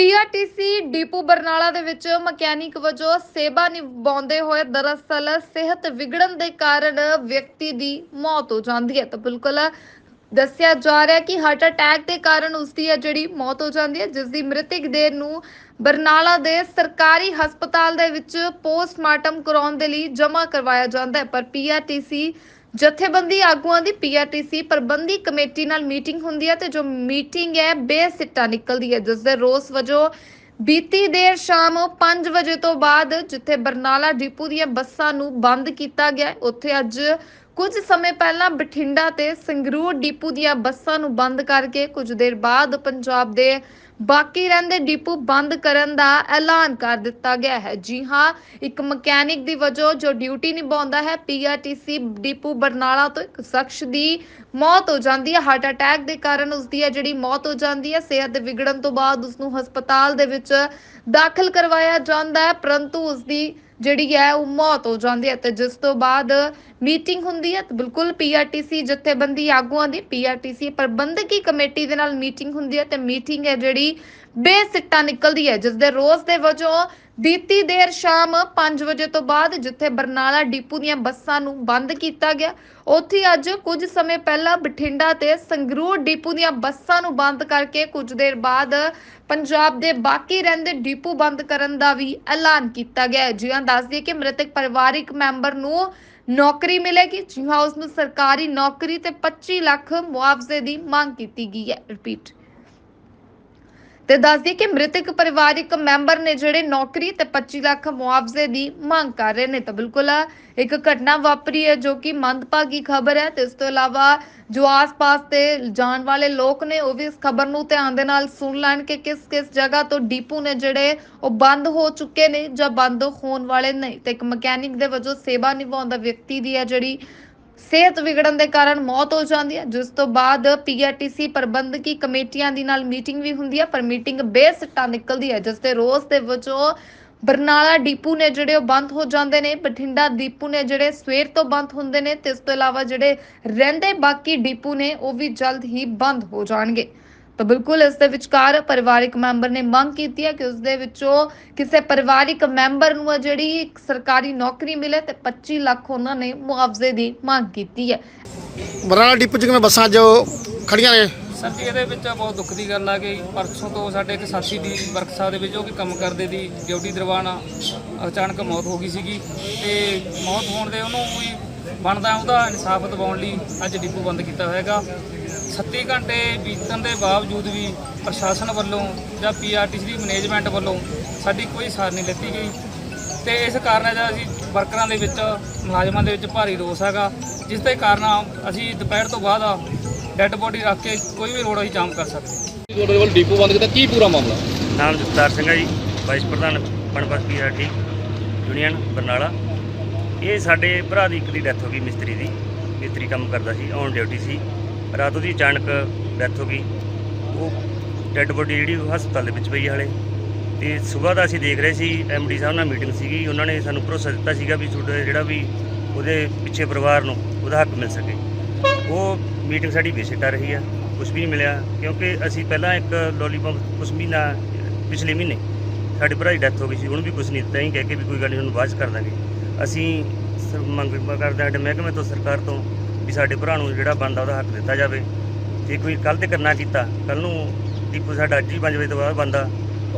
PRTC depot Barnala ਦੇ ਵਿੱਚ mechanic ਵਜੋਂ ਸੇਵਾ ਨਿਭਾਉਂਦੇ ਹੋਏ ਦਰਅਸਲ ਸਿਹਤ ਵਿਗੜਨ ਦੇ ਕਾਰਨ ਵਿਅਕਤੀ ਦੀ ਮੌਤ ਹੋ ਜਾਂਦੀ ਹੈ। ਤਾਂ ਬਿਲਕੁਲ ਦੱਸਿਆ ਜਾ ਰਿਹਾ ਕਿ ਹਾਰਟ ਅਟੈਕ ਦੇ ਕਾਰਨ ਉਸ ਦੀ ਹੈ ਜਿਹੜੀ ਮੌਤ ਹੋ ਜਾਂਦੀ ਹੈ, ਜਿਸ ਦੀ ਮ੍ਰਿਤਕ ਦੇਹ ਨੂੰ ਬਰਨਾਲਾ ਦੇ ਸਰਕਾਰੀ ਹਸਪਤਾਲ ਦੇ ਵਿੱਚ ਪੋਸਟਮਾਰਟਮ ਕਰਾਉਣ ਦੇ ਲਈ ਜਮ੍ਹਾਂ ਕਰਵਾਇਆ ਜਾਂਦਾ ਹੈ। ਪਰ ਪੀਆਰਟੀਸੀ ਜਥੇਬੰਦੀ ਆਗੂਆਂ ਦੀ ਪੀਆਰਟੀਸੀ ਪ੍ਰਬੰਧੀ ਕਮੇਟੀ ਨਾਲ ਮੀਟਿੰਗ ਹੁੰਦੀ ਹੈ ਤੇ ਜੋ ਮੀਟਿੰਗ ਹੈ, ਬੇਸਿੱਟਾ ਨਿਕਲਦੀ ਹੈ ਜਿਸ ਦੇ ਰੋਸ ਵਜੋਂ ਬੀਤੀ ਦੇਰ ਸ਼ਾਮ 5 ਵਜੇ ਤੋਂ ਬਾਅਦ ਜਿੱਥੇ ਬਰਨਾਲਾ ਡਿਪੂ ਦੀਆਂ ਬੱਸਾਂ ਨੂੰ ਬੰਦ ਕੀਤਾ ਗਿਆ ਉੱਥੇ ਅੱਜ ਕੁਝ ਸਮੇਂ ਪਹਿਲਾਂ ਬਠਿੰਡਾ ਤੇ ਸੰਗਰੂਰ ਡਿਪੂ ਦੀਆਂ ਬੱਸਾਂ ਨੂੰ ਬੰਦ ਕਰਕੇ ਕੁਝ ਦੇਰ ਬਾਅਦ ਪੰਜਾਬ ਦੇ ਬਾਕੀ ਰਹਿੰਦੇ ਡਿਪੂ ਬੰਦ ਕਰਨ ਦਾ ਐਲਾਨ ਕਰ ਦਿੱਤਾ ਗਿਆ ਹੈ। ਜੀ ਹਾਂ, ਇੱਕ ਮਕੈਨਿਕ ਦੀ ਵਜੋਂ ਜੋ ਡਿਊਟੀ ਨਿਭਾਉਂਦਾ ਹੈ, ਪੀਆਰਟੀਸੀ ਡਿਪੂ ਬਰਨਾਲਾ ਤੋਂ ਇੱਕ ਸ਼ਖਸ ਦੀ ਮੌਤ ਹੋ ਜਾਂਦੀ ਹੈ। ਹਾਰਟ ਅਟੈਕ ਦੇ ਕਾਰਨ ਉਸ ਦੀ ਹੈ ਜਿਹੜੀ ਮੌਤ ਹੋ ਜਾਂਦੀ ਹੈ, ਸਿਹਤ ਵਿਗੜਨ ਤੋਂ ਬਾਅਦ ਉਸ ਨੂੰ ਹਸਪਤਾਲ ਦੇ ਵਿੱਚ ਦਾਖਲ ਕਰਵਾਇਆ ਜਾਂਦਾ ਹੈ, ਪਰੰਤੂ ਉਸ ਦੀ ਜਿਹੜੀ ਹੈ ਉਹ ਮੌਤ ਹੋ ਜਾਂਦੀ ਹੈ ਤੇ ਜਿਸ ਤੋਂ ਬਾਅਦ ਮੀਟਿੰਗ ਹੁੰਦੀ ਹੈ ਤੇ ਬਿਲਕੁਲ ਪੀਆਰਟੀਸੀ ਜਥੇਬੰਦੀ ਆਗੂਆਂ ਦੀ ਪੀਆਰਟੀਸੀ ਪ੍ਰਬੰਧਕੀ ਕਮੇਟੀ ਦੇ ਨਾਲ ਮੀਟਿੰਗ ਹੁੰਦੀ ਹੈ ਤੇ ਮੀਟਿੰਗ ਹੈ ਜਿਹੜੀ ਬੇਸਿੱਟਾ ਨਿਕਲਦੀ ਹੈ ਜਿਸ ਦੇ ਰੋਸ ਦੇ ਵਜੋਂ ਬੀਤੀ ਦੇਰ ਸ਼ਾਮ 5 ਵਜੇ ਤੋਂ ਬਾਅਦ ਜਿੱਥੇ ਬਰਨਾਲਾ ਡਿਪੂ ਦੀਆਂ ਬੱਸਾਂ ਨੂੰ ਬੰਦ ਕੀਤਾ ਗਿਆ, ਉੱਥੇ ਅੱਜ ਕੁਝ ਸਮੇਂ ਪਹਿਲਾਂ ਬਠਿੰਡਾ ਤੇ ਸੰਗਰੂਰ ਡਿਪੂ ਦੀਆਂ ਬੱਸਾਂ ਨੂੰ ਬੰਦ ਕਰਕੇ ਕੁਝ ਦੇਰ ਬਾਅਦ ਪੰਜਾਬ ਦੇ ਬਾਕੀ ਰਹਿੰਦੇ ਡਿਪੂ ਬੰਦ ਕਰਨ ਦਾ ਵੀ ਐਲਾਨ ਕੀਤਾ ਗਿਆ ਹੈ। ਜੀ ਹਾਂ ਦੱਸ ਦਈਏ ਕਿ ਮ੍ਰਿਤਕ ਪਰਿਵਾਰਿਕ ਮੈਂਬਰ ਨੂੰ ਨੌਕਰੀ ਮਿਲੇਗੀ ਜੀ ਹਾਂ ਉਸ ਨੂੰ ਸਰਕਾਰੀ ਨੌਕਰੀ ਤੇ 25 ਲੱਖ ਮੁਆਵਜ਼ੇ ਦੀ ਮੰਗ ਕੀਤੀ ਗਈ ਹੈ। ਰਿਪੀਟ। ਤੇ ਦੱਸ ਕਿ ਮ੍ਰਿਤਕ ਪਰਿਵਾਰਿਕ ਮੈਂਬਰ ਨੇ ਜਿਹੜੇ ਨੌਕਰੀ ਤੇ 25 ਲੱਖ ਮੁਆਵਜ਼ੇ ਦੀ ਮੰਗ ਕਰ ਰਹੇ ਨੇ। ਤਾਂ ਬਿਲਕੁਲ ਇੱਕ ਘਟਨਾ ਵਾਪਰੀ ਹੈ ਜੋ ਕਿ ਮੰਦਭਾਗੀ ਖਬਰ ਹੈ ਤੇ ਇਸ ਤੋਂ ਇਲਾਵਾ ਜੋ ਆਸ-ਪਾਸ ਤੇ ਜਾਣ ਵਾਲੇ ਲੋਕ ਨੇ ਉਹ ਵੀ ਇਸ ਖਬਰ ਨੂੰ ਧਿਆਨ ਦੇ ਨਾਲ ਸੁਣ ਲੈਣ ਕਿ ਕਿਸ ਕਿਸ ਜਗ੍ਹਾ ਤੋਂ ਡੀਪੂ ਨੇ ਜਿਹੜੇ ਉਹ ਬੰਦ ਹੋ ਚੁੱਕੇ ਨੇ ਜਾਂ ਬੰਦ ਹੋਣ ਵਾਲੇ ਨਹੀਂ ਤੇ ਇੱਕ ਮਕੈਨਿਕ ਦੇ ਵਜੋਂ ਸੇਵਾ ਨਿਭਾਉਂਦਾ ਵਿਅਕਤੀ ਦੀ ਹੈ ਜਿਹੜੀ ਸਿਹਤ ਵਿਗੜਨ ਦੇ ਕਾਰਨ ਮੌਤ ਹੋ ਜਾਂਦੀ ਹੈ, ਜਿਸ ਤੋਂ ਬਾਅਦ ਪੀਆਰਟੀਸੀ ਪ੍ਰਬੰਧਕੀ ਕਮੇਟੀਆਂ ਦੀ ਨਾਲ ਮੀਟਿੰਗ ਵੀ ਹੁੰਦੀ ਹੈ, ਪਰ ਮੀਟਿੰਗ ਬੇਸਿੱਟਾ ਨਿਕਲਦੀ ਹੈ, ਜਿਸ ਦੇ ਰੋਸ ਦੇ ਵਜੋਂ ਬਰਨਾਲਾ ਡੀਪੂ ਨੇ ਜਿਹੜੇ ਉਹ ਬੰਦ ਹੋ ਜਾਂਦੇ ਨੇ, ਬਠਿੰਡਾ ਡੀਪੂ ਨੇ ਜਿਹੜੇ ਸਵੇਰ ਤੋਂ ਬੰਦ ਹੁੰਦੇ ਨੇ, ਤੇ ਇਸ ਤੋਂ ਇਲਾਵਾ ਜਿਹੜੇ ਰਹਿੰਦੇ ਬਾਕੀ ਡੀਪੂ ਨੇ, ਉਹ ਵੀ ਜਲਦ ਹੀ ਬੰਦ ਹੋ ਜਾਣਗੇ। ਤਾਂ ਬਿਲਕੁਲ ਇਸ ਦੇ ਵਿਚਕਾਰ ਪਰਿਵਾਰਿਕ ਮੈਂਬਰ ਨੇ ਮੰਗ ਕੀਤੀ ਹੈ ਕਿ ਉਸ ਦੇ ਵਿੱਚੋਂ ਕਿਸੇ ਪਰਿਵਾਰਿਕ ਮੈਂਬਰ ਨੂੰ ਆ ਜਿਹੜੀ ਇੱਕ ਸਰਕਾਰੀ ਨੌਕਰੀ ਮਿਲੇ ਤੇ 25 ਲੱਖ ਉਹਨਾਂ ਨੇ ਮੁਆਵਜ਼ੇ ਦੀ ਮੰਗ ਕੀਤੀ ਹੈ। ਬਰਨਾਲਾ ਡਿਪੂ 'ਚ ਕਿਵੇਂ ਬੱਸਾਂ ਜੋ ਖੜੀਆਂ ਨੇ? ਸਰ ਜੀ ਇਹਦੇ ਵਿੱਚ ਬਹੁਤ ਦੁੱਖ ਦੀ ਗੱਲ ਆ ਕਿ ਪਰਸੋਂ ਤੋਂ ਸਾਡੇ ਇੱਕ ਸਾਥੀ ਦੀ ਵਰਕਸ਼ਾਪ ਦੇ ਵਿੱਚ ਉਹ ਵੀ ਕੰਮ ਕਰਦੇ ਦੀ ਡਿਊਟੀ ਦਰਵਾਨ ਅਚਾਨਕ ਮੌਤ ਹੋ ਗਈ ਸੀਗੀ ਤੇ ਮੌਤ ਹੋਣ ਦੇ ਉਹਨੂੰ ਵੀ ਬਣਦਾ ਉਹਦਾ ਇਨਸਾਫ ਦਿਵਾਉਣ ਲਈ ਅੱਜ ਡਿਪੂ ਬੰਦ ਕੀਤਾ ਹੋਏਗਾ 37 ਘੰਟੇ ਬੀਤਣ ਦੇ ਬਾਵਜੂਦ ਵੀ ਪ੍ਰਸ਼ਾਸਨ ਵੱਲੋਂ ਜਾਂ ਪੀਆਰਟੀਸੀ ਦੀ ਮੈਨੇਜਮੈਂਟ ਵੱਲੋਂ ਸਾਡੀ ਕੋਈ ਸਾਰ ਨਹੀਂ ਲਿੱਤੀ ਗਈ। ਤੇ ਇਸ ਕਾਰਨ ਜਿਹੜਾ ਅਸੀਂ ਵਰਕਰਾਂ ਦੇ ਵਿੱਚ ਮੁਲਾਜ਼ਮਾਂ ਦੇ ਵਿੱਚ ਭਾਰੀ ਰੋਸ ਹੈਗਾ ਜਿਸ ਦੇ ਕਾਰਨ ਅਸੀਂ ਦੁਪਹਿਰ ਤੋਂ ਬਾਅਦ ਡੈੱਡ ਬੋਡੀ ਰੱਖ ਕੇ ਕੋਈ ਵੀ ਰੋਡ ਅਸੀਂ ਜਾਮ ਕਰ ਸਕਦੇ ਤੁਹਾਡੇ ਵੱਲ ਡੀਪੂ ਬੰਦ ਕੀਤਾ ਕੀ ਪੂਰਾ ਮਾਮਲਾ? ਨਾਮ ਜਗਤਾਰ ਸਿੰਘ ਹੈ ਜੀ ਵਾਈਸ ਪ੍ਰਧਾਨ ਪਣਪਤ ਪੀਆਰਟੀ ਯੂਨੀਅਨ ਬਰਨਾਲਾ। ਇਹ ਸਾਡੇ ਭਰਾ ਦੀ ਇੱਕ ਦੀ ਡੈਥ ਹੋ ਗਈ ਮਿਸਤਰੀ ਦੀ। ਮਿਸਤਰੀ ਕੰਮ ਕਰਦਾ ਸੀ ਔਨ ਡਿਊਟੀ ਸੀ। ਰਾਤ ਉਹਦੀ ਅਚਾਨਕ ਡੈਥ ਹੋ ਗਈ। ਉਹ ਡੈੱਡ ਬੋਡੀ ਜਿਹੜੀ ਉਹ ਹਸਪਤਾਲ ਦੇ ਵਿੱਚ ਪਈ ਹਾਲੇ। ਤੇ ਸਵੇਰ ਦਾ ਅਸੀਂ ਦੇਖ ਰਹੇ ਸੀ ਐਮਡੀ ਸਾਹਿਬ ਨਾਲ ਮੀਟਿੰਗ ਸੀਗੀ। ਉਹਨਾਂ ਨੇ ਸਾਨੂੰ ਭਰੋਸਾ ਦਿੱਤਾ ਸੀਗਾ ਵੀ ਤੁਹਾਡੇ ਜਿਹੜਾ ਵੀ ਉਹਦੇ ਪਿੱਛੇ ਪਰਿਵਾਰ ਨੂੰ ਉਹਦਾ ਹੱਕ ਮਿਲ ਸਕੇ। ਉਹ ਮੀਟਿੰਗ ਸਾਡੀ ਬੇਸਿੱਟਾ ਰਹੀ ਆ ਕੁਝ ਵੀ ਨਹੀਂ ਮਿਲਿਆ। ਕਿਉਂਕਿ ਅਸੀਂ ਪਹਿਲਾਂ ਇੱਕ ਲੋਲੀਪੌਪ ਕੁਝ ਮਹੀਨਾ, ਪਿਛਲੇ ਮਹੀਨੇ ਸਾਡੇ ਭਰਾ ਦੀ ਡੈਥ ਹੋ ਗਈ ਸੀ। ਉਹਨੂੰ ਵੀ ਕੁਝ ਨਹੀਂ ਦਿੱਤਾ। ਹੀ ਕਹਿ ਕੇ ਵੀ ਕੋਈ ਗੱਲ ਨਹੀਂ, ਉਹਨੂੰ ਬਾਅਦ ਕਰ ਦਾਂਗੇ। ਅਸੀਂ ਸ- ਮੰਗ ਕਰਦੇ ਹਾਂ, ਸਾਡੇ ਮਹਿਕਮੇ ਤੋਂ, ਸਰਕਾਰ ਤੋਂ ਵੀ ਸਾਡੇ ਭਰਾ ਨੂੰ ਜਿਹੜਾ ਬਣਦਾ ਉਹਦਾ ਹੱਕ ਦਿੱਤਾ ਜਾਵੇ। ਜੇ ਕੋਈ ਕੱਲ ਤੇ ਕਰਨਾ ਕੀਤਾ ਕੱਲ ਨੂੰ ਡਿਪੂ ਸਾਡਾ ਅੱਜ ਹੀ 5 ਵਜੇ ਤੋਂ ਬਾਅਦ ਬੰਦਾ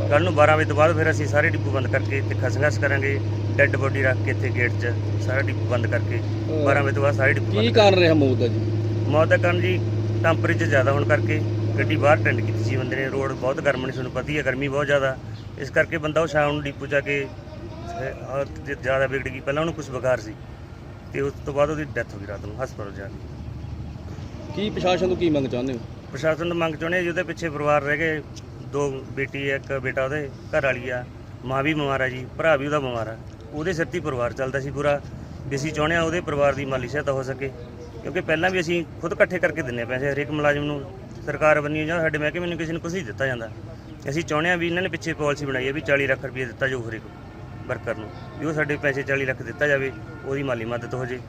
ਕੱਲ ਨੂੰ 12 ਵਜੇ ਤੋਂ ਬਾਅਦ ਫਿਰ ਅਸੀਂ ਸਾਰੇ ਡਿਪੂ ਬੰਦ ਕਰਕੇ ਤੇ ਖਸਖਸ ਕਰਾਂਗੇ ਡੈੱਡ ਬੋਡੀ ਰੱਖ ਕੇ ਇੱਥੇ ਗੇਟ 'ਚ ਸਾਰਾ ਡਿਪੂ ਬੰਦ ਕਰਕੇ 12 ਵਜੇ ਤੋਂ ਬਾਅਦ ਸਾਰੇ ਡਿਪੂ ਕੀ ਕਾਰਨ ਰਿਹਾ ਮੌਤ ਦਾ ਜੀ? ਮੌਤ ਦਾ ਕਾਰਨ ਜੀ ਟੈਂਪਰੇਚਰ ਜ਼ਿਆਦਾ ਹੋਣ ਕਰਕੇ ਗੱਡੀ ਬਾਹਰ ਟੈਂਡ ਕੀਤੀ ਸੀ ਬੰਦੇ ਨੇ ਰੋਡ ਬਹੁਤ ਗਰਮ ਨਹੀਂ ਤੁਹਾਨੂੰ ਪਤਾ ਹੀ ਹੈ ਗਰਮੀ ਬਹੁਤ ਜ਼ਿਆਦਾ। ਇਸ ਕਰਕੇ ਬੰਦਾ ਉਹ ਸ਼ਾਮ ਨੂੰ ਡਿਪੂ ਜਾ ਕੇ ਜ਼ਿਆਦਾ ਵਿਗੜ ਗਈ ਪਹਿਲਾਂ ਉਹਨੂੰ ਕੁਝ ਬੁਖਾਰ ਸੀ। ਤੇ ਉਸ ਤੋਂ ਬਾਅਦ ਉਹਦੀ ਡੈਥ ਹੋ ਗਈ ਰਾਤ ਨੂੰ ਹਸਪਤਾਲ ਜਾ ਕੇ ਕੀ ਪ੍ਰਸ਼ਾਸਨ ਤੋਂ ਕੀ ਮੰਗ ਚਾਹੁੰਦੇ ਹੋ? ਪ੍ਰਸ਼ਾਸਨ ਨੂੰ ਮੰਗ ਚਾਹੁੰਦੇ ਹਾਂ ਜੀ ਉਹਦੇ ਪਿੱਛੇ ਪਰਿਵਾਰ ਰਹਿ ਗਏ ਦੋ ਬੇਟੀ ਇੱਕ ਬੇਟਾ ਉਹਦੇ ਘਰ ਵਾਲੀ ਆ ਮਾਂ ਵੀ ਬਿਮਾਰ ਆ ਜੀ ਭਰਾ ਵੀ ਉਹਦਾ ਬਿਮਾਰ ਆ। ਉਹਦੇ ਸਿਰ ਤੇ ਹੀ ਪਰਿਵਾਰ ਚੱਲਦਾ ਸੀ ਪੂਰਾ ਵੀ ਅਸੀਂ ਚਾਹੁੰਦੇ ਹਾਂ ਉਹਦੇ ਪਰਿਵਾਰ ਦੀ ਮਾਲੀ ਸਹਾਇਤਾ ਹੋ ਸਕੇ ਕਿਉਂਕਿ ਪਹਿਲਾਂ ਵੀ ਅਸੀਂ ਖੁਦ ਇਕੱਠੇ ਕਰਕੇ ਦਿੰਨੇ ਪੈਸੇ ਹਰੇਕ ਮੁਲਾਜ਼ਮ ਨੂੰ ਸਰਕਾਰ ਬੰਨੀ ਜਾਂ ਸਾਡੇ ਮਹਿਕਮੇ ਨੂੰ ਕਿਸੇ ਨੂੰ ਕੁਝ ਨਹੀਂ ਦਿੱਤਾ ਜਾਂਦਾ। ਅਸੀਂ ਚਾਹੁੰਦੇ ਹਾਂ ਵੀ ਇਹਨਾਂ ਨੇ ਪਿੱਛੇ ਪਾਲਿਸੀ ਬਣਾਈ ਹੈ ਵੀ 40 ਲੱਖ ਰੁਪਏ ਦਿੱਤਾ ਜਾਊ ਹਰੇਕ ਵਰਕਰ ਨੂੰ। ਵੀ ਉਹ ਸਾਡੇ ਪੈਸੇ 40 ਲੱਖ ਦਿੱਤਾ ਜਾਵੇ ਉਹਦੀ ਮਾਲੀ ਮਦਦ ਹੋ ਜੇ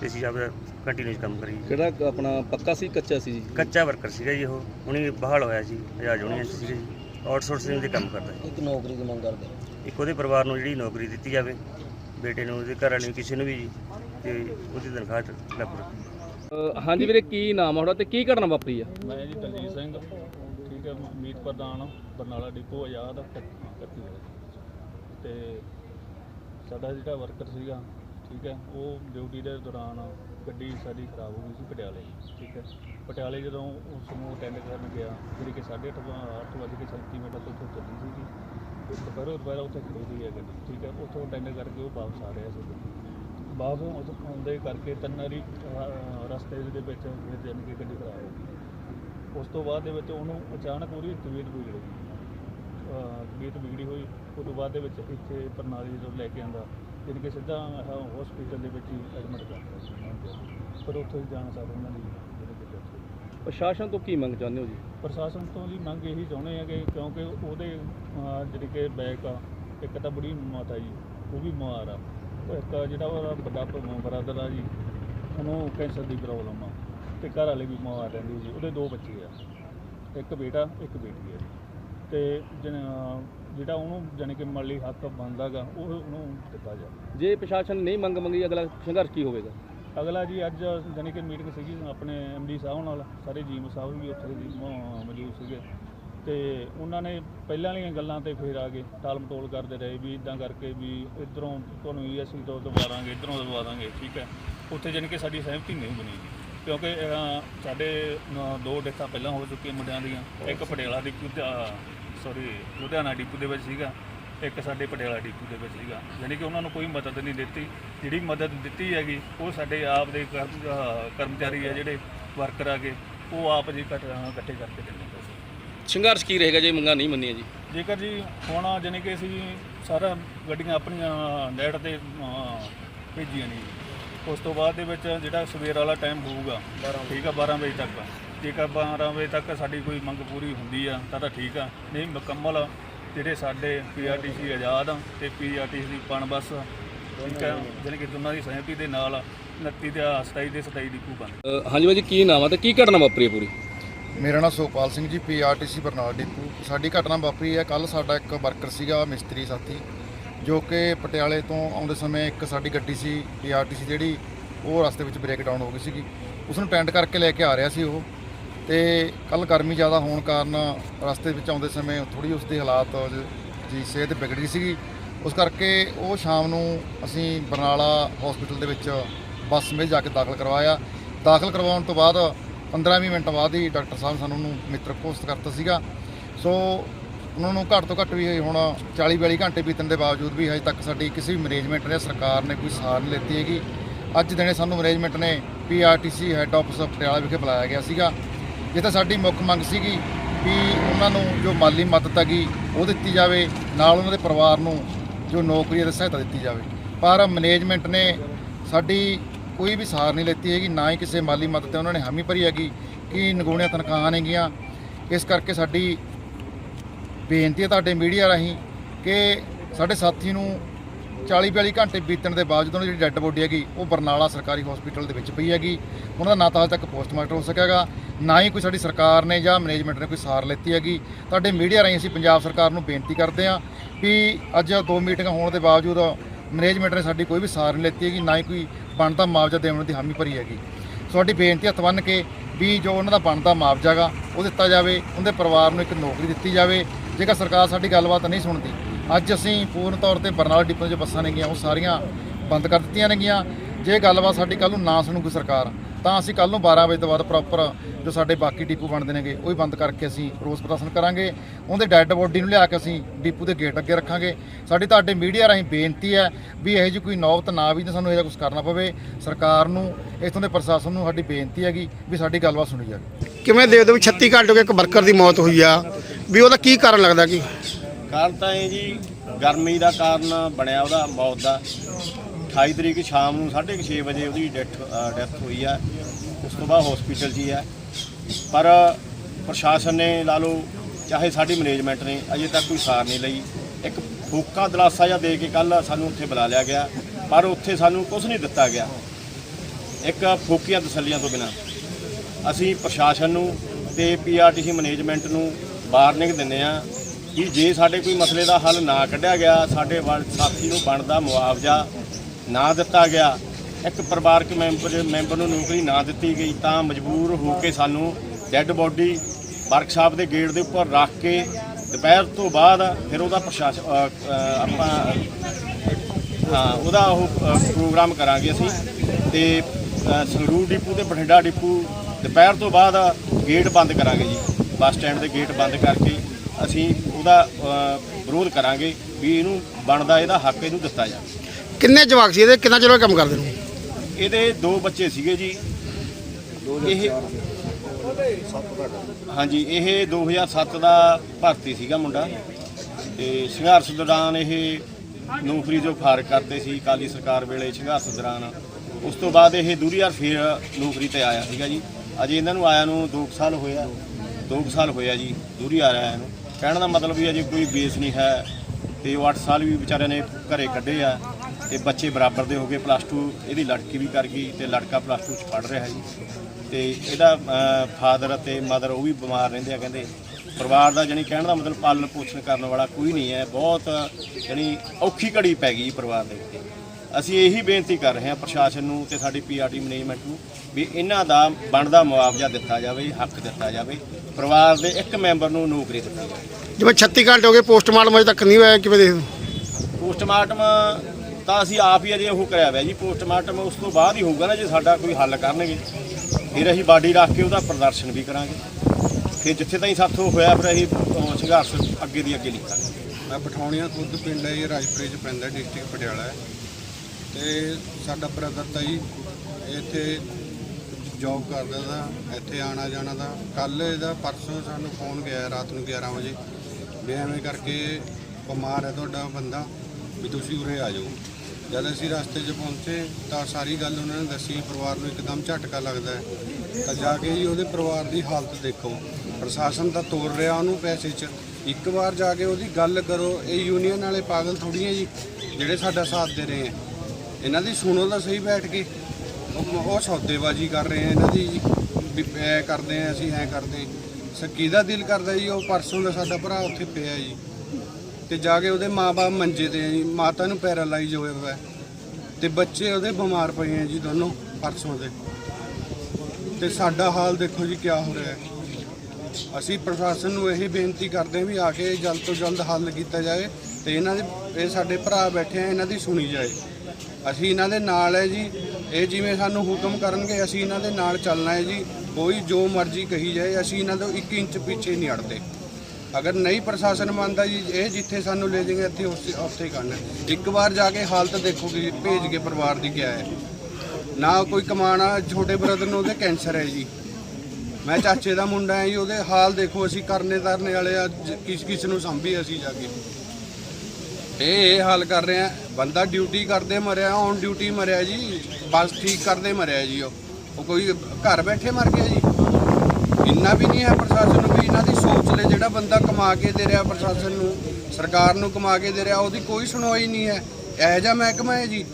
ਤੇ ਅਸੀਂ ਆਪਦਾ ਕੰਟੀਨਿਊਸ ਕੰਮ ਕਰੀਏ। ਕਿਹੜਾ ਆਪਣਾ ਪੱਕਾ ਸੀ ਕੱਚਾ ਸੀ ਜੀ? ਕੱਚਾ ਵਰਕਰ ਸੀਗਾ ਜੀ ਉਹ। ਹੁਣੀ ਬਹਾਲ ਹੋਇਆ ਸੀ ਆਜ਼ਾਦ 'ਚ ਸੀਗਾ ਜੀ। ਆਊਟਸੋਰਸਿੰਗ ਦੇ ਕੰਮ ਕਰਦਾ ਸੀ ਇੱਕ ਨੌਕਰੀ ਦੀ ਮੰਗ ਕਰਦੇ। ਇੱਕ ਉਹਦੇ ਪਰਿਵਾਰ ਨੂੰ ਜਿਹੜੀ ਨੌਕਰੀ ਦਿੱਤੀ ਜਾਵੇ ਬੇਟੇ ਨੂੰ ਉਹਦੇ ਘਰ ਵਾਲੇ ਨੂੰ ਕਿਸੇ ਨੂੰ ਵੀ ਜੀ ਤੇ ਉਹਦੀ ਤਨਖਾਹ ਚ ਲੱਗ ਅ, ਹਾਂਜੀ ਵੀਰੇ ਕੀ ਨਾਮ ਆ ਤੁਹਾਡਾ ਤੇ ਕੀ ਘਟਨਾ ਵਾਪਰੀ ਆ? ਮੈਂ ਜੀ ਦਲਜੀਤ ਸਿੰਘ ਠੀਕ ਹੈ ਮੀਤ ਪ੍ਰਧਾਨ ਬਰਨਾਲਾ ਡਿਪੂ ਆਜ਼ਾਦ ਕੱਤੀ ਤੇ ਸਾਡਾ ਜਿਹੜਾ ਵਰਕਰ ਸੀਗਾ, ਠੀਕ ਹੈ, ਉਹ ਡਿਊਟੀ ਦੇ ਦੌਰਾਨ ਗੱਡੀ ਸਾਡੀ ਖਰਾਬ ਹੋ ਗਈ ਸੀ ਪਟਿਆਲੇ, ਠੀਕ ਹੈ। ਪਟਿਆਲੇ ਜਦੋਂ ਉਸ ਨੂੰ ਅਟੈਂਡ ਕਰਨ ਗਿਆ, ਜਿਹੜੀ ਕਿ 8:30 ਅੱਠ ਵਜੇ ਕੇ 37 ਮਿੰਟ ਤੋਂ ਉੱਥੋਂ ਚੱਲੀ ਸੀਗੀ, ਤੇ ਦੁਪਹਿਰੋਂ ਦੁਪਹਿਰ ਉੱਥੇ ਖੜੀ ਹੋਈ ਹੈ ਗੱਡੀ, ਠੀਕ ਹੈ। ਉੱਥੋਂ ਅਟੈਂਡ ਕਰਕੇ ਉਹ ਵਾਪਸ ਆ ਰਿਹਾ ਸੀ। ਵਾਪਸ ਉੱਥੋਂ ਆਉਂਦੇ ਕਰਕੇ ਤੰਨਰੀ ਰਸਤੇ ਦੇ ਵਿੱਚ ਫਿਰ ਜਾਣੀ ਕਿ ਗੱਡੀ ਖਰਾਬ ਹੋ ਗਈ। ਉਸ ਤੋਂ ਬਾਅਦ ਦੇ ਵਿੱਚ ਉਹਨੂੰ ਅਚਾਨਕ ਉਹਦੀ ਤਬੀਅਤ ਵਿਗੜ ਗਈ। ਤਬੀਅਤ ਵਿਗੜੀ ਹੋਈ। ਉਸ ਤੋਂ ਬਾਅਦ ਦੇ ਵਿੱਚ ਇੱਥੇ ਪ੍ਰਣਾਲੀ ਜਦੋਂ ਲੈ ਕੇ ਆਂਦਾ ਜਾਣੀ ਕਿ ਸਿੱਧਾ ਹਸਪੀਟਲ ਦੇ ਵਿੱਚ ਹੀ ਐਡਮਿਟ ਕਰਤਾ। ਪਰ ਉੱਥੇ ਹੀ ਜਾਣ ਸਾਰ ਉਹਨਾਂ ਦੀ। ਪ੍ਰਸ਼ਾਸਨ ਤੋਂ ਕੀ ਮੰਗ ਚਾਹੁੰਦੇ ਹੋ ਜੀ? ਪ੍ਰਸ਼ਾਸਨ ਤੋਂ ਜੀ ਮੰਗ ਇਹੀ ਚਾਹੁੰਦੇ ਆ ਕਿ ਕਿਉਂਕਿ ਉਹਦੇ ਜਿਹੜੀ ਕਿ ਬੈਕ ਆ ਇੱਕ ਤਾਂ ਬੜੀ ਮਾਤਾ ਜੀ ਉਹ ਵੀ ਬਿਮਾਰ ਆ। ਇੱਕ ਜਿਹੜਾ ਉਹਦਾ ਵੱਡਾ ਬਰਾਦਰ ਆ ਜੀ ਉਹਨੂੰ ਕੈਂਸਰ ਦੀ ਪ੍ਰੋਬਲਮ ਆ। ਤੇ ਘਰ ਵਾਲੇ ਵੀ ਬਿਮਾਰ ਰਹਿੰਦੀ ਜੀ ਉਹਦੇ ਦੋ ਬੱਚੇ ਆ। ਇੱਕ ਬੇਟਾ ਇੱਕ ਬੇਟੀ ਹੈ ਜੀ। ਤੇ ਜਨ- ਜਿਹੜਾ ਉਹਨੂੰ ਜਾਣੀ ਕਿ ਮਾਲੀ ਹੱਕ ਬਣਦਾਗਾ ਉਹ ਉਹਨੂੰ ਦਿੱਤਾ ਜਾਵੇ। ਜੇ ਪ੍ਰਸ਼ਾਸਨ ਨਹੀਂ ਮੰਗ ਮੰਗੀ ਅਗਲਾ ਸੰਘਰਸ਼ ਕੀ ਹੋਵੇਗਾ? ਅਗਲਾ ਜੀ ਅੱਜ ਜਾਣੀ ਕਿ ਮੀਟਿੰਗ ਸੀਗੀ ਆਪਣੇ ਐਮਡੀ ਸਾਹਿਬ ਨਾਲ ਸਾਰੇ ਜੀਮ ਸਾਹਿਬ ਵੀ ਉੱਥੇ ਜੀ ਮੌਜੂਦ ਸੀਗੇ। ਤੇ ਉਹਨਾਂ ਨੇ ਪਹਿਲਾਂ ਵਾਲੀਆਂ ਗੱਲਾਂ ਤੇ ਫੇਰ ਆ ਗਏ ਟਾਲ ਮਟੋਲ ਕਰਦੇ ਰਹੇ ਵੀ ਇਦਾਂ ਕਰਕੇ ਵੀ ਇਧਰੋਂ ਤੁਹਾਨੂੰ ਈਐਸਸੀ ਤੋਂ ਦਵਾ ਦਾਂਗੇ ਇਧਰੋਂ ਦਵਾ ਦਾਂਗੇ ਠੀਕ ਹੈ। ਉੱਥੇ ਜਾਣੀ ਕਿ ਸਾਡੀ ਸਹਿਮਤੀ ਨਹੀਂ ਬਣੀ। ਕਿਉਂਕਿ ਅਹ, ਸਾਡੇ ਅਹ, ਦੋ ਡੈਥਾਂ ਪਹਿਲਾਂ ਹੋ ਚੁੱਕੀਆਂ ਮੁੰਡਿਆਂ ਦੀਆਂ। ਇੱਕ ਪਟਿਆਲਾ ਡਿਪੂ ਤੇ ਸੌਰੀ ਲੁਧਿਆਣਾ ਡਿਪੂ ਦੇ ਵਿੱਚ ਸੀਗਾ ਇੱਕ ਸਾਡੇ ਪਟਿਆਲਾ ਡਿਪੂ ਦੇ ਵਿੱਚ ਸੀਗਾ। ਯਾਨੀ ਕਿ ਉਹਨਾਂ ਨੂੰ ਕੋਈ ਮਦਦ ਨਹੀਂ ਦਿੱਤੀ। ਜਿਹੜੀ ਮਦਦ ਦਿੱਤੀ ਹੈਗੀ ਉਹ ਸਾਡੇ ਆਪ ਦੇ ਕਰਮ- ਅਹ, ਕਰਮਚਾਰੀ ਆ ਜਿਹੜੇ ਵਰਕਰ ਆਗੇ ਉਹ ਆਪ ਜੀ ਇਕੱਠ- ਅਹ, ਇਕੱਠੇ ਕਰਕੇ ਦਿੰਦੇ ਪੈਸੇ ਸੰਘਰਸ਼ ਕੀ ਰਹੇਗਾ ਜੇ ਮੰਗਾਂ ਨਹੀਂ ਮੰਨੀਆਂ ਜੀ? ਜੇਕਰ ਜੀ ਹੁਣ ਜਾਣੀ ਕਿ ਅਸੀਂ ਸਾਰਾ ਗੱਡੀਆਂ ਆਪਣੀਆਂ ਨੈਟ ਤੇ ਅਹ, ਭੇਜੀਆਂ ਨਹੀਂ ਜੀ। ਉਸ ਤੋਂ ਬਾਅਦ ਦੇ ਵਿੱਚ ਜਿਹੜਾ ਸਵੇਰ ਵਾਲਾ ਟਾਈਮ ਹੋਊਗਾ ਠੀਕ ਆ 12 ਵਜੇ ਤੱਕ। ਜੇਕਰ 12 ਵਜੇ ਤੱਕ ਸਾਡੀ ਕੋਈ ਮੰਗ ਪੂਰੀ ਹੁੰਦੀ ਆ ਤਾਂ ਤਾਂ ਠੀਕ ਆ। ਨਹੀਂ ਮੁਕੰਮਲ ਜਿਹੜੇ ਸਾਡੇ ਪੀਆਰਟੀਸੀ ਆਜ਼ਾਦ ਆ ਤੇ ਪੀਆਰਟੀਸੀ ਪਣ ਬੱਸ ਠੀਕ ਆ। ਜਾਣੀ ਕਿ ਦੋਨਾਂ ਦੀ ਸਹਿਮਤੀ ਦੇ ਨਾਲ 29 ਤੇ 27 ਦੇ 27 ਡਿਪੂ ਬਣ ਅ, ਹਾਂਜੀ ਬਾਈ ਜੀ ਕੀ ਨਾਮ ਆ ਤੇ ਕੀ ਘਟਨਾ ਵਾਪਰੀ ਆ ਪੂਰੀ? ਮੇਰਾ ਨਾਮ ਸੁਖਪਾਲ ਸਿੰਘ ਜੀ ਪੀਆਰਟੀਸੀ ਬਰਨਾਲਾ ਡਿਪੂ। ਸਾਡੀ ਘਟਨਾ ਵਾਪਰੀ ਹੈ ਕੱਲ ਸਾਡਾ ਇੱਕ ਵਰਕਰ ਸੀਗਾ ਮਿਸਤਰੀ ਸਾਥੀ। ਜੋ ਕਿ ਪਟਿਆਲੇ ਤੋਂ ਆਉਂਦੇ ਸਮੇਂ ਇੱਕ ਸਾਡੀ ਗੱਡੀ ਸੀ ਪੀਆਰਟੀਸੀ ਜਿਹੜੀ, ਉਹ ਰਸਤੇ ਵਿੱਚ ਬ੍ਰੇਕ ਡਾਊਨ ਹੋ ਗਈ ਸੀਗੀ। ਉਸ ਨੂੰ ਟੈਂਡ ਕਰਕੇ ਲੈ ਕੇ ਆ ਰਿਹਾ ਸੀ ਉਹ ਤੇ ਕੱਲ ਗਰਮੀ ਜ਼ਿਆਦਾ ਹੋਣ ਕਾਰਨ ਰਸਤੇ ਵਿੱਚ ਆਉਂਦੇ ਸਮੇਂ ਥੋੜੀ ਉਸ ਦੇ ਹਾਲਾਤ ਜੀ ਸਿਹਤ ਵਿਗੜ ਗਈ ਸੀਗੀ। ਉਸ ਕਰਕੇ ਉਹ ਸ਼ਾਮ ਨੂੰ ਅਸੀਂ ਬਰਨਾਲਾ ਹਸਪੀਟਲ ਦੇ ਵਿੱਚ ਬੱਸ ਵਿੱਚ ਜਾ ਕੇ ਦਾਖਲ ਕਰਵਾਇਆ। ਦਾਖਲ ਕਰਵਾਉਣ ਤੋਂ ਬਾਅਦ 15-20 ਮਿੰਟ ਬਾਅਦ ਹੀ ਡਾਕਟਰ ਸਾਹਿਬ ਸਾਨੂੰ ਉਹਨੂੰ ਮਿੱਤਰ ਘੋਸ਼ਿਤ ਕਰਤਾ ਸੀਗਾ। ਸੋ ਉਹਨਾਂ ਨੂੰ ਘੱਟ ਤੋਂ ਘੱਟ ਵੀ ਹੁਣ 40-42 ਘੰਟੇ ਬੀਤਣ ਦੇ ਬਾਵਜੂਦ ਵੀ ਹਜੇ ਤੱਕ ਸਾਡੀ ਕਿਸੇ ਵੀ ਮੈਨੇਜਮੈਂਟ ਨੇ ਸਰਕਾਰ ਨੇ ਕੋਈ ਸਾਰ ਨਹੀਂ ਲੈਤੀ ਹੈਗੀ। ਅੱਜ ਦਿਨੇ ਸਾਨੂੰ ਮੈਨੇਜਮੈਂਟ ਨੇ ਪੀਆਰਟੀਸੀ ਹੈੱਡ ਆਫਿਸ ਪਟਿਆਲਾ ਵਿਖੇ ਬੁਲਾਇਆ ਗਿਆ ਸੀਗਾ। ਜਿੱਥੇ ਸਾਡੀ ਮੁੱਖ ਮੰਗ ਸੀਗੀ ਵੀ ਉਹਨਾਂ ਨੂੰ ਜੋ ਮਾਲੀ ਮਦਦ ਹੈਗੀ ਉਹ ਦਿੱਤੀ ਜਾਵੇ, ਨਾਲ ਉਹਨਾਂ ਦੇ ਪਰਿਵਾਰ ਨੂੰ ਜੋ ਨੌਕਰੀ ਦੀ ਸਹਾਇਤਾ ਦਿੱਤੀ ਜਾਵੇ। ਪਰ ਮੈਨੇਜਮੈਂਟ ਨੇ ਸਾਡੀ ਕੋਈ ਵੀ ਸਾਰ ਨਹੀਂ ਲੈਤੀ ਹੈਗੀ, ਨਾ ਹੀ ਕਿਸੇ ਮਾਲੀ ਮਦਦ ਤੇ ਉਹਨਾਂ ਨੇ ਹਾਮੀ ਭਰੀ ਹੈਗੀ ਕਿ ਨਗੂਣੀਆਂ ਤਨਖਾਹਾਂ ਨੇਗੀਆਂ। ਇਸ ਕਰਕੇ ਸਾਡੀ ਬੇਨਤੀ ਹੈ ਤੁਹਾਡੇ ਮੀਡੀਆ ਰਾਹੀਂ ਕਿ ਸਾਡੇ ਸਾਥੀ ਨੂੰ 40 42 ਘੰਟੇ ਬੀਤਣ ਦੇ ਬਾਵਜੂਦ ਉਹਨਾਂ ਦੀ ਜਿਹੜੀ ਡੈੱਡ ਬੋਡੀ ਹੈਗੀ, ਉਹ ਬਰਨਾਲਾ ਸਰਕਾਰੀ ਹਸਪੀਟਲ ਦੇ ਵਿੱਚ ਪਈ ਹੈਗੀ। ਉਹਨਾਂ ਦਾ ਨਾ ਤਾਂ ਹਾਲੇ ਤੱਕ ਪੋਸਟਮਾਰਟਮ ਹੋ ਸਕਿਆਗਾ ਨਾ ਹੀ ਕੋਈ ਸਾਡੀ ਸਰਕਾਰ ਨੇ ਜਾਂ ਮੈਨੇਜਮੈਂਟ ਨੇ ਕੋਈ ਸਾਰ ਲੈਤੀ ਹੈਗੀ। ਤੁਹਾਡੇ ਮੀਡੀਆ ਰਾਹੀਂ ਅਸੀਂ ਪੰਜਾਬ ਸਰਕਾਰ ਨੂੰ ਬੇਨਤੀ ਕਰਦੇ ਹਾਂ ਵੀ ਅੱਜ ਦੋ ਮੀਟਿੰਗਾਂ ਹੋਣ ਦੇ ਬਾਵਜੂਦ ਮੈਨੇਜਮੈਂਟ ਨੇ ਸਾਡੀ ਕੋਈ ਵੀ ਸਾਰ ਨਹੀਂ ਲੈਤੀ ਹੈਗੀ, ਨਾ ਹੀ ਕੋਈ ਬਣਦਾ ਮੁਆਵਜ਼ਾ ਦੇਣ ਦੀ ਹਾਮੀ ਭਰੀ ਹੈਗੀ। ਸਾਡੀ ਬੇਨਤੀ ਹੱਥ ਬੰਨ੍ਹ ਕੇ ਵੀ ਜੋ ਉਹਨਾਂ ਦਾ ਬਣਦਾ ਮੁਆਵਜ਼ਾ ਗਾ ਉਹ ਦਿੱਤਾ ਜਾਵੇ, ਉਹਦੇ ਪਰਿਵਾਰ ਨੂੰ ਇੱਕ ਨੌਕਰੀ ਦਿੱਤੀ ਜਾਵੇ ਜੇਕਰ ਸਰਕਾਰ ਸਾਡੀ ਗੱਲਬਾਤ ਨਹੀਂ ਸੁਣਦੀ, ਅੱਜ ਅਸੀਂ ਪੂਰਨ ਤੌਰ ਤੇ ਬਰਨਾਲਾ ਡਿਪੂ 'ਚ ਬੱਸਾਂ ਨੇਗੀਆਂ, ਉਹ ਸਾਰੀਆਂ ਬੰਦ ਕਰ ਦਿੱਤੀਆਂ ਨੇਗੀਆਂ। ਜੇ ਗੱਲਬਾਤ ਸਾਡੀ ਕੱਲ ਨੂੰ ਨਾ ਸੁਣੂਗੀ ਸਰਕਾਰ, ਤਾਂ ਅਸੀਂ ਕੱਲ ਨੂੰ 12 ਵਜੇ ਤੋਂ ਬਾਅਦ ਪ੍ਰੋਪਰ ਜੋ ਸਾਡੇ ਬਾਕੀ ਡਿਪੂ ਬਣਦੇ ਨੇਗੇ, ਉਹ ਹੀ ਬੰਦ ਕਰਕੇ ਅਸੀਂ ਰੋਸ ਪ੍ਰਦਰਸ਼ਨ ਕਰਾਂਗੇ। ਉਹਦੇ ਡੈੱਡ ਬੋਡੀ ਨੂੰ ਲਿਆ ਕੇ ਅਸੀਂ ਡਿਪੂ ਦੇ ਗੇਟ ਅੱਗੇ ਰੱਖਾਂਗੇ। ਸਾਡੀ ਤੁਹਾਡੇ ਮੀਡੀਆ ਰਾਹੀਂ ਬੇਨਤੀ ਹੈ ਵੀ ਇਹੋ ਜਿਹੀ ਕੋਈ ਨੌਬਤ ਨਾ ਵੀ ਤੇ ਸਾਨੂੰ ਇਹੋ ਜਿਹਾ ਕੁਝ ਕਰਨਾ ਪਵੇ। ਸਰਕਾਰ ਨੂੰ, ਇੱਥੋਂ ਦੇ ਪ੍ਰਸ਼ਾਸਨ ਨੂੰ ਸਾਡੀ ਬੇਨਤੀ ਹੈਗੀ ਵੀ ਸਾਡੀ ਗੱਲਬਾਤ ਸੁਣੀ ਜਾਵੇ। ਕਿਵੇਂ ਦੇ ਦਿਓ ਵੀ 36 ਘੰਟੇ ਇੱਕ ਵਰਕਰ ਦੀ ਮੌਤ ਹੋਈ ਆ? ਵੀ ਉਹਦਾ ਕੀ ਕਾਰਨ ਲੱਗਦਾ ਕੀ ਕਾਰਨ ਤਾਂ ਇਹ ਜੀ, ਗਰਮੀ ਦਾ ਕਾਰਨ ਬਣਿਆ ਉਹਦਾ, ਮੌਤ ਦਾ। 28 ਤਰੀਕ ਸ਼ਾਮ ਨੂੰ 6:30 ਵਜੇ ਉਹਦੀ ਡੈਥ ਡੈਥ ਹੋਈ ਆ। ਉਸ ਤੋਂ ਬਾਅਦ ਹਸਪੀਟਲ 'ਚ ਹੀ ਆ। ਪਰ ਪ੍ਰਸ਼ਾਸਨ ਨੇ ਲਾ ਲਓ, ਚਾਹੇ ਸਾਡੀ ਮੈਨੇਜਮੈਂਟ ਨੇ, ਅਜੇ ਤੱਕ ਕੋਈ ਸਾਰ ਨਹੀਂ ਲਈ। ਇੱਕ ਫੂਕਾ ਦਲਾਸਾ ਜਿਹਾ ਦੇ ਕੇ ਕੱਲ ਸਾਨੂੰ ਉੱਥੇ ਬੁਲਾ ਲਿਆ ਗਿਆ, ਪਰ ਉੱਥੇ ਸਾਨੂੰ ਕੁਝ ਨਹੀਂ ਦਿੱਤਾ ਗਿਆ। ਇੱਕ ਫੂਕੀਆਂ ਤਸੱਲੀਆਂ ਤੋਂ ਬਿਨਾ। ਅਸੀਂ ਪ੍ਰਸ਼ਾਸਨ ਨੂੰ ਤੇ ਪੀਆਰਟੀਸੀ ਮੈਨੇਜਮੈਂਟ ਨੂੰ ਵਾਰਨਿੰਗ ਦਿੰਦੇ ਆ ਕਿ ਜੇ ਸਾਡੇ ਕੋਈ ਮਸਲੇ ਦਾ ਹੱਲ ਨਾ ਕੱਢਿਆ ਗਿਆ, ਸਾਡੇ ਵੱਲ ਸਾਥੀ ਨੂੰ ਬਣਦਾ ਮੁਆਵਜ਼ਾ ਨਾ ਦਿੱਤਾ ਗਿਆ, ਇੱਕ ਪਰਿਵਾਰਕ ਮੈਂਬਰ ਮੈਂਬਰ ਨੂੰ ਨੌਕਰੀ ਨਾ ਦਿੱਤੀ ਗਈ, ਤਾਂ ਮਜਬੂਰ ਹੋ ਕੇ ਸਾਨੂੰ ਡੈੱਡ ਬੋਡੀ ਵਰਕਸ਼ਾਪ ਦੇ ਗੇਟ ਦੇ ਉੱਪਰ ਰੱਖ ਕੇ ਦੁਪਹਿਰ ਤੋਂ ਬਾਅਦ ਫਿਰ ਉਹਦਾ ਪ੍ਰਸ਼ਾਸਨ ਆਪਾਂ, ਹਾਂ, ਉਹਦਾ ਉਹ ਪ੍ਰੋਗਰਾਮ ਕਰਾਂਗੇ ਅਸੀਂ ਤੇ ਸੰਗਰੂਰ ਡਿਪੂ ਤੇ ਬਠਿੰਡਾ ਡਿਪੂ ਦੁਪਹਿਰ ਤੋਂ ਬਾਅਦ ਗੇਟ ਬੰਦ ਕਰਾਂਗੇ ਜੀ। ਬੱਸ ਸਟੈਂਡ ਦੇ ਗੇਟ ਬੰਦ ਕਰਕੇ ਅਸੀਂ ਉਹਦਾ ਵਿਰੋਧ ਕਰਾਂਗੇ ਵੀ ਇਹਨੂੰ ਬਣਦਾ ਇਹਦਾ ਹੱਕ ਇਹਨੂੰ ਦਿੱਤਾ ਜਾਵੇ। ਕਿੰਨੇ ਜਵਾਕ ਸੀ ਇਹਦੇ? ਕਿੰਨਾ ਚਿਰ ਹੋਇਆ ਕੰਮ ਕਰਦੇ ਨੂੰ? ਇਹਦੇ ਦੋ ਬੱਚੇ ਸੀਗੇ ਜੀ। ਇਹ ਹਾਂਜੀ ਇਹ 2007 ਦਾ ਭਰਤੀ ਸੀਗਾ ਮੁੰਡਾ। ਤੇ ਸੰਘਰਸ਼ ਦੌਰਾਨ ਇਹ ਨੌਕਰੀ ਜੋ ਫਾਰਗ ਕਰਦੇ ਸੀ ਕਾਲੀ ਸਰਕਾਰ ਵੇਲੇ ਸੰਘਰਸ਼ ਦੌਰਾਨ ਉਸ ਤੋਂ ਬਾਅਦ ਇਹ ਦੂਰੀ ਵਾਰ ਫੇਰ ਨੌਕਰੀ ਤੇ ਆਇਆ ਸੀਗਾ ਜੀ। ਅਜੇ ਇਹਨਾਂ ਨੂੰ ਆਇਆ ਨੂੰ 2 ਸਾਲ ਹੋਇਆ। 2 ਸਾਲ ਹੋਇਆ ਜੀ, ਦੂਰੀ ਆ ਰਿਹਾ ਇਹਨੂੰ। ਕਹਿਣ ਦਾ ਮਤਲਬ ਵੀ ਅਜੇ ਕੋਈ ਬੇਸ ਨਹੀਂ ਹੈ। ਤੇ ਉਹ 8 ਸਾਲ ਵੀ ਵਿਚਾਰਿਆਂ ਨੇ ਘਰੇ ਕੱਢੇ ਆ। ਤੇ ਬੱਚੇ ਬਰਾਬਰ ਦੇ ਹੋ ਗਏ ਪਲੱਸ 2 ਇਹਦੀ ਲੜਕੀ ਵੀ ਕਰ ਗਈ ਤੇ ਲੜਕਾ ਪਲੱਸ 2 ਚ ਪੜ ਰਿਹਾ ਜੀ। ਤੇ ਇਹਦਾ ਫਾਦਰ ਅਤੇ ਮਦਰ ਉਹ ਵੀ ਬਿਮਾਰ ਰਹਿੰਦੇ ਆ ਕਹਿੰਦੇ। ਪਰਿਵਾਰ ਦਾ ਜਾਣੀ ਕਹਿਣ ਦਾ ਮਤਲਬ ਪਾਲਣ ਪੋਸ਼ਣ ਕਰਨ ਵਾਲਾ ਕੋਈ ਨਹੀਂ ਹੈ। ਬਹੁਤ ਜਾਣੀ ਔਖੀ ਘੜੀ ਪੈ ਗਈ ਜੀ ਪਰਿਵਾਰ ਦੇ ਉੱਤੇ। ਅਸੀਂ ਇਹੀ ਬੇਨਤੀ ਕਰ ਰਹੇ ਹਾਂ ਪ੍ਰਸ਼ਾਸਨ ਨੂੰ ਤੇ ਸਾਡੀ ਪੀਆਰਟੀ ਮੈਨੇਜਮੈਂਟ ਨੂੰ ਵੀ ਇਹਨਾਂ ਦਾ ਬਣਦਾ ਮੁਆਵਜ਼ਾ ਦਿੱਤਾ ਜਾਵੇ, ਹੱਕ ਦਿੱਤਾ ਜਾਵੇ। ਪਰਿਵਾਰ ਦੇ ਇੱਕ ਮੈਂਬਰ ਨੂੰ ਨੌਕਰੀ ਦਿੱਤੀ ਜਾਵੇ ਜਿਵੇਂ 36 ਘੰਟੇ ਹੋ ਗਏ ਪੋਸਟਮਾਰਟਮ ਅਜੇ ਤੱਕ ਨਹੀਂ ਹੋਇਆ ਕਿਵੇਂ ਦੇਖਦੇ ਹੋ? ਪੋਸਟਮਾਰਟਮ ਤਾਂ ਅਸੀਂ ਆਪ ਹੀ ਅਜੇ ਉਹ ਕਰਿਆ ਹੋਇਆ ਜੀ। ਪੋਸਟਮਾਰਟਮ ਉਸ ਤੋਂ ਬਾਅਦ ਹੀ ਹੋਊਗਾ ਨਾ ਜੇ ਸਾਡਾ ਕੋਈ ਹੱਲ ਕਰਨਗੇ। ਫਿਰ ਅਸੀਂ ਬਾਡੀ ਰੱਖ ਕੇ ਉਹਦਾ ਪ੍ਰਦਰਸ਼ਨ ਵੀ ਕਰਾਂਗੇ। ਫਿਰ ਜਿੱਥੇ ਤਾਈਂ ਸਾਥੋਂ ਹੋਇਆ ਫਿਰ ਅਸੀਂ ਅਹ, ਸੰਘਰਸ਼ ਅੱਗੇ ਦੀ ਅੱਗੇ ਲਿਖਾਂਗੇ ਮੈਂ ਪਠਾਉਣੀਆਂ ਖੁਦ ਪਿੰਡ ਹੈ ਇਹ ਰਾਜਪੁਰੇ ਚ ਪੈਂਦਾ ਡਿਸਟ੍ਰਿਕਟ ਪਟਿਆਲਾ ਹੈ। ਤੇ ਸਾਡਾ ਬ੍ਰਦਰ ਤਾਂ ਜੀ ਇੱਥੇ ਜੌਬ ਕਰਦਾ ਦਾ, ਇੱਥੇ ਆਣਾ ਜਾਣਾ ਦਾ। ਕੱਲ ਇਹਦਾ ਪਰਸੋਂ ਸਾਨੂੰ ਫੋਨ ਗਿਆ, ਰਾਤ ਨੂੰ 11 ਵਜੇ। ਵੀ ਐਵੇਂ ਕਰਕੇ ਬਿਮਾਰ ਹੈ ਤੁਹਾਡਾ ਬੰਦਾ, ਵੀ ਤੁਸੀਂ ਉਰੇ ਆ ਜਾਓ। ਜਦ ਅਸੀਂ ਰਸਤੇ 'ਚ ਪਹੁੰਚੇ, ਤਾਂ ਸਾਰੀ ਗੱਲ ਉਹਨਾਂ ਨੇ ਦੱਸੀ, ਪਰਿਵਾਰ ਨੂੰ ਇੱਕਦਮ ਝਟਕਾ ਲੱਗਦਾ ਹੈ। ਤਾਂ ਜਾ ਕੇ ਜੀ ਉਹਦੇ ਪਰਿਵਾਰ ਦੀ ਹਾਲਤ ਦੇਖੋ। ਪ੍ਰਸ਼ਾਸਨ ਤਾਂ ਤੋੜ ਰਿਹਾ ਉਹਨੂੰ ਪੈਸੇ 'ਚ। ਇੱਕ ਵਾਰ ਜਾ ਕੇ ਉਹਦੀ ਗੱਲ ਕਰੋ, ਇਹ ਯੂਨੀਅਨ ਵਾਲੇ ਪਾਗਲ ਥੋੜੀਆਂ ਜੀ, ਜਿਹੜੇ ਸਾਡਾ ਸਾਥ ਦੇ ਰਹੇ ਆ। ਇਹਨਾਂ ਦੀ ਸੁਣੋ ਤਾਂ ਸਹੀ ਬੈਠ ਕੇ। ਉਹ ਸੌਦੇਬਾਜ਼ੀ ਕਰ ਰਹੇ ਆ ਇਹਨਾਂ ਦੀ ਜੀ। ਵੀ ਐ ਕਰਦੇ ਆ, ਅਸੀਂ ਐ ਕਰਦੇ ਸਕੀ ਦਾ ਦਿਲ ਕਰਦਾ ਜੀ, ਉਹ ਪਰਸੋਂ ਦਾ ਸਾਡਾ ਭਰਾ ਉੱਥੇ ਪਿਆ ਜੀ। ਤੇ ਜਾ ਕੇ ਉਹਦੇ ਮਾਪੇ ਮੰਜੇ ਤੇ ਆ ਜੀ। ਮਾਤਾ ਨੂੰ ਪੈਰਾਲਾਈਜ਼ ਹੋਇਆ ਹੋਇਆ ਤੇ ਬੱਚੇ ਉਹਦੇ ਬਿਮਾਰ ਪਏ ਆ ਜੀ ਦੋਨੋਂ ਪਰਸੋਂ ਦੇ। ਤੇ ਸਾਡਾ ਹਾਲ ਦੇਖੋ ਜੀ ਕੀ ਹੋ ਰਿਹਾ। ਹੈ ਅਸੀਂ ਪ੍ਰਸ਼ਾਸਨ ਨੂੰ ਇਹ ਬੇਨਤੀ ਕਰਦੇ ਹਾਂ ਵੀ ਆ ਕੇ ਜਲਦ ਤੋਂ ਜਲਦ ਹੱਲ ਕੀਤਾ ਜਾਏ ਤੇ ਇਹਨਾਂ ਦੇ, ਇਹ ਸਾਡੇ ਭਰਾ ਬੈਠੇ ਆ, ਇਹਨਾਂ ਦੀ ਸੁਣੀ ਜਾਏ। ਅਸੀਂ ਇਹਨਾਂ ਦੇ ਨਾਲ ਹੈ ਜੀ। ਇਹ ਜਿਵੇਂ ਸਾਨੂੰ ਹੁਕਮ ਕਰਨਗੇ, ਅਸੀਂ ਇਹਨਾਂ ਦੇ ਨਾਲ ਚੱਲਣਾ ਹੈ ਜੀ। ਕੋਈ ਜੋ ਮਰਜ਼ੀ ਕਹੀ ਜਾਏ, ਅਸੀਂ ਇਹਨਾਂ ਤੋਂ 1 ਇੰਚ ਪਿੱਛੇ ਨਹੀਂ ਹਟਦੇ। ਅਗਰ ਨਹੀਂ ਪ੍ਰਸ਼ਾਸਨ ਮੰਨਦਾ ਜੀ, ਇਹ ਜਿੱਥੇ ਸਾਨੂੰ ਲੈ ਜਾਣਗੇ ਇੱਥੇ ਉਸੇ- ਉੱਥੇ ਹੀ ਕਰਨਾ ਇੱਕ ਵਾਰ ਜਾ ਕੇ ਹਾਲਤ ਦੇਖੋਗੇ ਭੇਜ ਕੇ ਪਰਿਵਾਰ ਦੀ ਕਿਆ ਹੈ। ਨਾ ਕੋਈ ਕਮਾਣਾ, ਛੋਟੇ ਬ੍ਰਦਰ ਨੂੰ ਉਹਦੇ ਕੈਂਸਰ ਹੈ ਜੀ। ਮੈਂ ਚਾਚੇ ਦਾ ਮੁੰਡਾ ਹੈ ਜੀ, ਉਹਦੇ ਹਾਲ ਦੇਖੋ, ਅਸੀਂ ਕਰਨੇ ਤਰਨੇ ਵਾਲੇ ਆ, ਜ- ਕਿਸ ਕਿਸ ਨੂੰ ਸੰਭੀ ਅਸੀਂ ਜਾ ਕੇ। ਇਹ ਇਹ ਹਾਲ ਕਰ ਰਹੇ। ਆ ਬੰਦਾ ਡਿਊਟੀ ਕਰਦੇ ਮਰਿਆ ਔਨ ਡਿਊਟੀ ਮਰਿਆ ਜੀ। ਬਸ ਠੀਕ ਕਰਦੇ ਮਰਿਆ ਜੀ ਉਹ। ਉਹ ਕੋਈ ਘਰ ਬੈਠੇ ਮਰ ਗਿਆ ਜੀ। ਇੰਨਾ ਵੀ ਨਹੀਂ ਹੈ ਪ੍ਰਸ਼ਾਸਨ ਨੂੰ ਵੀ ਇਹਨਾਂ ਦੀ ਸੋਚ ਲੈ ਜਿਹੜਾ ਬੰਦਾ ਕਮਾ ਕੇ ਦੇ ਰਿਹਾ ਪ੍ਰਸ਼ਾਸਨ ਨੂੰ, ਸਰਕਾਰ ਨੂੰ ਕਮਾ ਕੇ ਦੇ ਰਿਹਾ, ਉਹਦੀ ਕੋਈ ਸੁਣਵਾਈ ਨਹੀਂ ਹੈ। ਇਹੋ ਜਿਹਾ ਮਹਿਕਮਾ ਹੈ ਜੀ।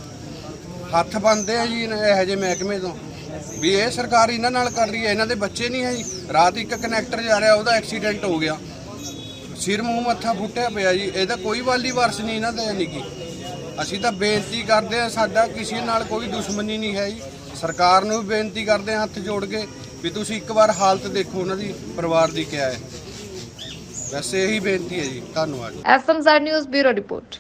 ਹੱਥ ਬੰਨਦੇ ਆ ਜੀ ਇਹਨਾਂ- ਇਹੋ ਜਿਹੇ ਮਹਿਕਮੇ ਤੋਂ। ਵੀ ਇਹ ਸਰਕਾਰ ਇਹਨਾਂ ਨਾਲ ਕਰ ਰਹੀ ਹੈ, ਇਹਨਾਂ ਦੇ ਬੱਚੇ ਨਹੀਂ ਹੈ ਜੀ। ਰਾਤ ਇੱਕ ਕਨੈਕਟਰ ਜਾ ਰਿਹਾ, ਉਹਦਾ ਐਕਸੀਡੈਂਟ ਹੋ ਗਿਆ। ਸਿਰ ਮੂੰਹ ਮੱਥਾ ਫੁੱਟਿਆ ਪਿਆ ਜੀ ਇਹਦਾ ਕੋਈ ਵਾਲੀ ਵਾਰਸ ਨਹੀਂ ਇਹਨਾਂ ਦਾ ਯਾਨੀ ਕਿ ਅਸੀਂ ਤਾਂ ਬੇਨਤੀ ਕਰਦੇ ਆ ਸਾਡਾ ਕਿਸੇ ਨਾਲ ਕੋਈ ਦੁਸ਼ਮਣੀ ਨਹੀਂ ਹੈ ਜੀ। ਸਰਕਾਰ ਨੂੰ ਵੀ ਬੇਨਤੀ ਕਰਦੇ ਆ ਹੱਥ ਜੋੜ ਕੇ ਵੀ ਤੁਸੀਂ ਇੱਕ ਵਾਰ ਹਾਲਤ ਦੇਖੋ ਉਹਨਾਂ ਦੀ, ਪਰਿਵਾਰ ਦੀ ਕਿਆ ਹੈ। ਵੈਸੇ ਇਹੀ ਬੇਨਤੀ ਹੈ ਜੀ। ਧੰਨਵਾਦ ਐਸਐਮਜ਼ੈਡ ਨਿਊਜ਼ ਬਿਊਰੋ ਰਿਪੋਰਟ।